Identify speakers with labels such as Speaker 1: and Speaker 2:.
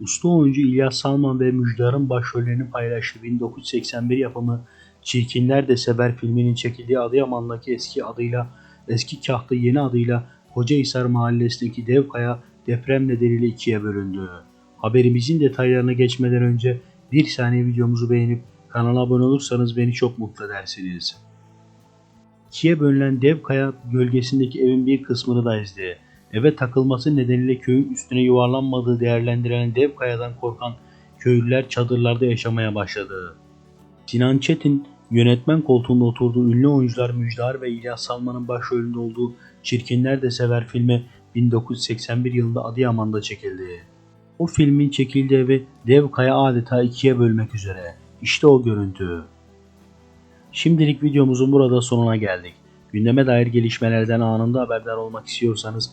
Speaker 1: Usta oyuncu İlyas Salman ve Müjdar'ın başrollerini paylaştığı 1981 yapımı Çirkinler de Sever filminin çekildiği Adıyaman'daki eski adıyla eski Kahtı yeni adıyla Kocahisar mahallesindeki Devkaya deprem nedeniyle ikiye bölündü. Haberimizin detaylarına geçmeden önce bir saniye videomuzu beğenip kanala abone olursanız beni çok mutlu edersiniz. İkiye bölünen dev kaya gölgesindeki evin bir kısmını da ezdi. Eve takılması nedeniyle köyün üstüne yuvarlanmadığı değerlendirilen dev kayadan korkan köylüler çadırlarda yaşamaya başladı. Sinan Çetin yönetmen koltuğunda oturduğu ünlü oyuncular Müjdar ve İlyas Salman'ın başrolünde olduğu Çirkinler de Sever filmi 1981 yılında Adıyaman'da çekildi. O filmin çekildiği evi dev kaya adeta ikiye bölmek üzere. İşte o görüntü. Şimdilik videomuzun burada sonuna geldik. Gündeme dair gelişmelerden anında haberdar olmak istiyorsanız